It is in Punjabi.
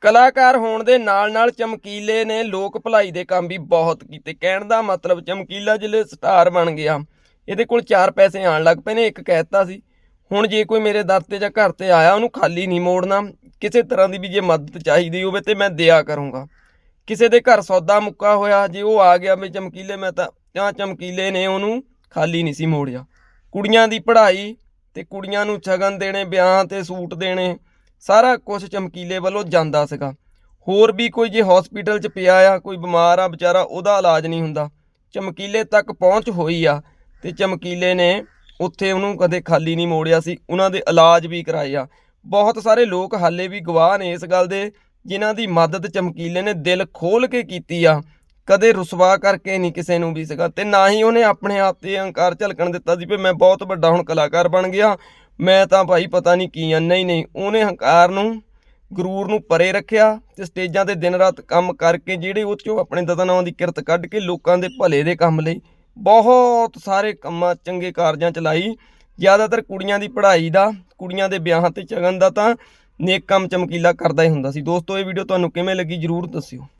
ਕਲਾਕਾਰ ਹੋਣ ਦੇ ਨਾਲ-ਨਾਲ ਚਮਕੀਲੇ ਨੇ ਲੋਕ ਭਲਾਈ ਦੇ ਕੰਮ ਵੀ ਬਹੁਤ ਕੀਤੇ। ਕਹਿਣ ਦਾ ਮਤਲਬ ਚਮਕੀਲਾ ਜਿਲੇ ਸਟਾਰ ਬਣ ਗਿਆ। ਇਹਦੇ ਕੋਲ ਚਾਰ ਪੈਸੇ ਆਣ ਲੱਗ ਪਏ ਨੇ, ਇੱਕ ਕਹਿਤਾ ਸੀ, ਹੁਣ ਜੇ ਕੋਈ ਮੇਰੇ ਦਰ ਤੇ ਜਾਂ ਘਰ ਤੇ ਆਇਆ, ਉਹਨੂੰ ਖਾਲੀ ਨਹੀਂ ਮੋੜਨਾ। ਕਿਸੇ ਤਰ੍ਹਾਂ ਦੀ ਵੀ ਜੇ ਮਦਦ ਚਾਹੀਦੀ ਹੋਵੇ ਤੇ ਮੈਂ ਦਿਆ ਕਰੂੰਗਾ। ਕਿਸੇ ਦੇ ਘਰ ਸੌਦਾ ਮੁੱਕਾ ਹੋਇਆ, ਜੇ ਉਹ ਆ ਗਿਆ, ਵੀ ਚਮਕੀਲੇ ਮੈਂ ਤਾਂ, ਜਾਂ ਚਮਕੀਲੇ ਨੇ ਉਹਨੂੰ ਖਾਲੀ ਨਹੀਂ ਸੀ ਮੋੜਿਆ। ਕੁੜੀਆਂ ਦੀ ਪੜ੍ਹਾਈ ਤੇ ਕੁੜੀਆਂ ਨੂੰ ਛਗਨ ਦੇਣੇ, ਵਿਆਹ ਤੇ ਸੂਟ ਦੇਣੇ ਸਾਰਾ ਕੁਝ ਚਮਕੀਲੇ ਵੱਲੋਂ ਜਾਂਦਾ ਸੀਗਾ। ਹੋਰ ਵੀ ਕੋਈ ਜੇ ਹਸਪੀਟਲ 'ਚ ਪਿਆ ਆ, ਕੋਈ ਬਿਮਾਰ ਆ, ਵਿਚਾਰਾ ਉਹਦਾ ਇਲਾਜ ਨਹੀਂ ਹੁੰਦਾ। ਚਮਕੀਲੇ ਤੱਕ ਪਹੁੰਚ ਹੋਈ ਆ ਤੇ ਚਮਕੀਲੇ ਨੇ ਉੱਥੇ ਉਹਨੂੰ ਕਦੇ ਖਾਲੀ ਨਹੀਂ ਮੋੜਿਆ ਸੀ, ਉਹਨਾਂ ਦੇ ਇਲਾਜ ਵੀ ਕਰਾਏ ਆ। ਬਹੁਤ ਸਾਰੇ ਲੋਕ ਹਾਲੇ ਵੀ ਗਵਾਹ ਨੇ ਇਸ ਗੱਲ ਦੇ, ਜਿਨ੍ਹਾਂ ਦੀ ਮਦਦ ਚਮਕੀਲੇ ਨੇ ਦਿਲ ਖੋਲ ਕੇ ਕੀਤੀ ਆ। ਕਦੇ ਰੁਸਵਾ ਕਰਕੇ ਨਹੀਂ ਕਿਸੇ ਨੂੰ ਵੀ ਸੀਗਾ ਤੇ ਨਾ ਹੀ ਉਹਨੇ ਆਪਣੇ ਆਪ ਤੇ ਅਹੰਕਾਰ ਝਲਕਣ ਦਿੱਤਾ ਸੀ ਵੀ ਮੈਂ ਬਹੁਤ ਵੱਡਾ ਹੁਣ ਕਲਾਕਾਰ ਬਣ ਗਿਆ ਮੈਂ ਤਾਂ ਭਾਈ ਪਤਾ ਨਹੀਂ ਕੀ ਆ, ਨਹੀਂ ਨਹੀਂ। ਉਹਨੇ ਹੰਕਾਰ ਨੂੰ, ਗਰੂਰ ਨੂੰ ਪਰੇ ਰੱਖਿਆ ਤੇ ਸਟੇਜਾਂ ਤੇ ਦਿਨ ਰਾਤ ਕੰਮ ਕਰਕੇ ਜਿਹੜੇ ਉਹ ਚੋਂ ਆਪਣੇ ਦਤਨਾਵਾਂ ਦੀ ਕਿਰਤ ਕੱਢ ਕੇ ਲੋਕਾਂ ਦੇ ਭਲੇ ਦੇ ਕੰਮ ਲਈ ਬਹੁਤ ਸਾਰੇ ਕੰਮਾਂ ਚੰਗੇ ਕਾਰਜਾਂ ਚਲਾਈ। ਜ਼ਿਆਦਾਤਰ ਕੁੜੀਆਂ ਦੀ ਪੜ੍ਹਾਈ ਦਾ, ਕੁੜੀਆਂ ਦੇ ਵਿਆਹਾਂ ਤੇ ਚਗਨ ਦਾ ਤਾਂ ਨੇਕ ਕੰਮ ਚਮਕੀਲਾ ਕਰਦਾ ਹੀ ਹੁੰਦਾ ਸੀ। ਦੋਸਤੋ, ਇਹ ਵੀਡੀਓ ਤੁਹਾਨੂੰ ਕਿਵੇਂ ਲੱਗੀ ਜਰੂਰ ਦੱਸਿਓ।